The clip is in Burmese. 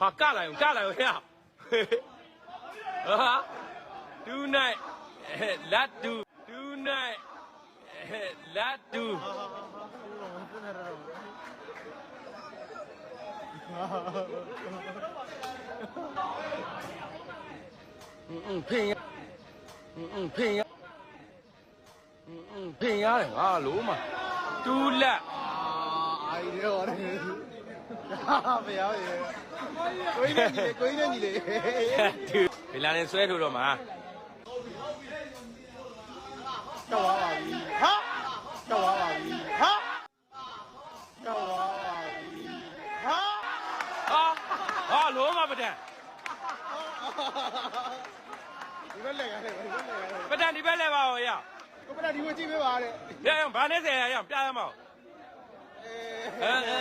ဟာကလာရုံကလာရုံဟဲ့ဟာတူနိုင်လတ်တူတူနိုင်လတ်တူ อืมอืมဖိင်ရอืมอืมဖိင်ရอืมอืมဖိင်ရတယ်ငါလို့မတူလက် အာဒီတော့ရတယ်ဟာမရဘူး ကိုင်းနေညီလေကိုင်းနေညီလေတူဗီလာနဲ့ဆွဲထိုးတော့မှာကြောက်သွားပါပြီဟာကြောက်သွားပါပြီဟာကြောက်သွားပါပြီဟာဟာဟာလို့မပဒံဒီဘက်လက်ရတယ်ဒီဘက်လက်ရတယ်ပဒံဒီဘက်လဲပါဦးရကိုပဒဒီကိုကြည့်ပေးပါတဲ့ရအောင်ဘာနဲ့ဆယ်ရအောင်ပြရမအောင်အဲအဲအဲအဲ